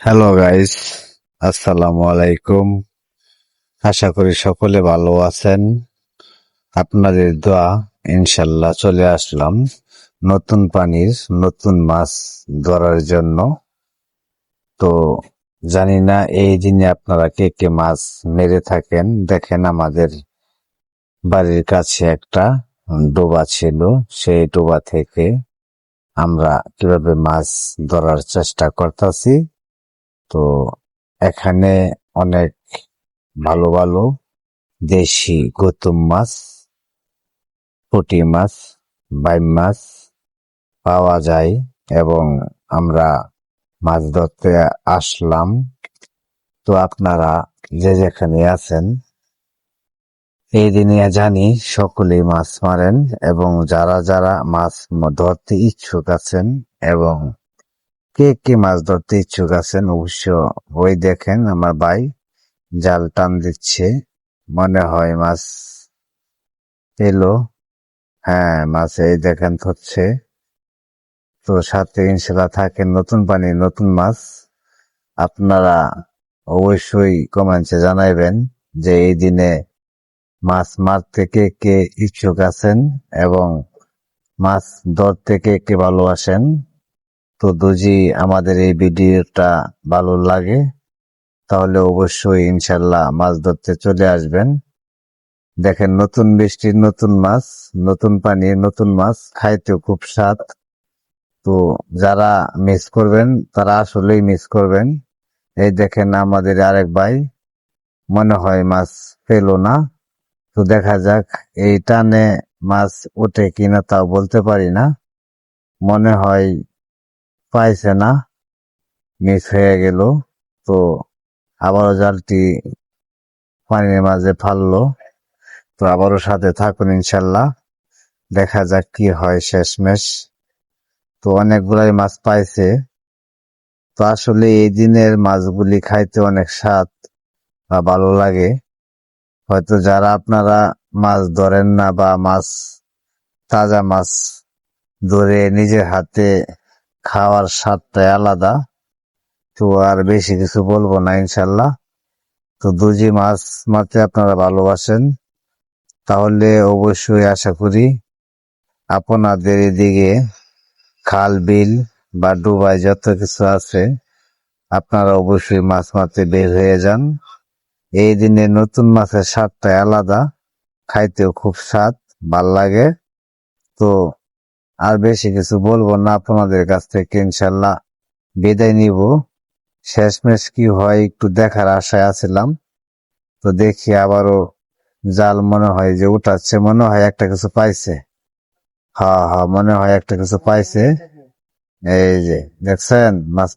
Hello guys আসসালামু আলাইকুম আশা করি সকলে ভালো আছেন। আপনাদের দোয়া, ইনশাল্লাহ চলে আসলাম নতুন পানির, নতুন মাছ ধরার জন্য। তো জানি না, এই দিনে আপনারা কে কে মাছ মেরে থাকেন। দেখেন আমাদের বাড়ির কাছে একটা ডোবা ছিল। সেই ডোবা থেকে আমরা কীভাবে মাছ ধরার চেষ্টা করতেছি। তো এখানে অনেক ভালো ভালো দেশি গৌতম মাছ, পুঁটি মাছ, বাইম মাছ পাওয়া যায় এবং আমরা মাছ ধরতে আসলাম। তো আপনারা যে যেখানে আছেন, এই দিনে জানি সকলেই মাছ মারেন এবং যারা যারা মাছ ধরতে ইচ্ছুক আছেন এবং কে কে মাছ ধরতে ইচ্ছুক আছেন অবশ্য ওই দেখেন আমার ভাই, জাল টান দিচ্ছে। মনে হয় মাছ এলো। হ্যাঁ মাছ এই দেখেন ধরছে। তো সাথে ইনশাল্লাহ থাকেন নতুন পানি, নতুন মাছ। আপনারা অবশ্যই কমেন্টে জানাইবেন যে এই দিনে মাছ মারতে কে কে ইচ্ছুক আছেন এবং মাছ ধরতে কে কে ভালোবাসেন। তো দুজি আমাদের এই ভিডিওটা ভালো লাগে, তাহলে অবশ্যই ইনশাল্লাহ মাছ ধরতে চলে আসবেন। দেখেন নতুন বৃষ্টির নতুন মাছ, নতুন পানির নতুন মাছ, খাইতেও খুব স্বাদ। তো যারা মিস করবেন, তারা আসলেই মিস করবেন। এই দেখেন আমাদের আরেক ভাই, মনে হয় মাছ পেল না। তো দেখা যাক, এই টানে মাছ ওঠে কিনা তাও বলতে পারি না। মনে হয় পাইছে না মিস হয়ে গেল। তো আবারও জালটি পানির মাঝে ফাললো। তো আবারও সাথে থাকুন ইনশাল্লাহ। দেখা যাক কি হয় শেষমেশ। তো অনেকগুলাই মাছ পাইছে। তো আসলে এই দিনের মাছগুলি খাইতে অনেক স্বাদ বা ভালো লাগে। হয়তো যারা আপনারা মাছ ধরেন না বা মাছ, তাজা মাছ ধরে নিজের হাতে খাওয়ার স্বাদটাই আলাদা। তো আর বেশি কিছু বলব না, ইনশাল্লাহ। তো দুজি মাছ মারতে আপনারা ভালোবাসেন, তাহলে অবশ্যই আশা করি আপনাদের এদিকে খাল, বিল বা ডুবাই যত কিছু আছে, আপনারা অবশ্যই মাছ মারতে বের হয়ে যান। এই দিনে নতুন মাছের স্বাদটাই আলাদা, খাইতেও খুব স্বাদ, ভালো লাগে। তো আর বেশি কিছু বলব না আপনাদের কাছ থেকে, ইনশাল্লাহ বিদায় নিব। শেষমেশ কি হয় একটু দেখার আশায় আছিলাম। তো দেখি আবারও জাল মনে হয় যে উঠাচ্ছে, মনে হয় একটা কিছু পাইছে। হা হা, মনে হয় একটা কিছু পাইছে। এই যে, দেখছেন? মাছ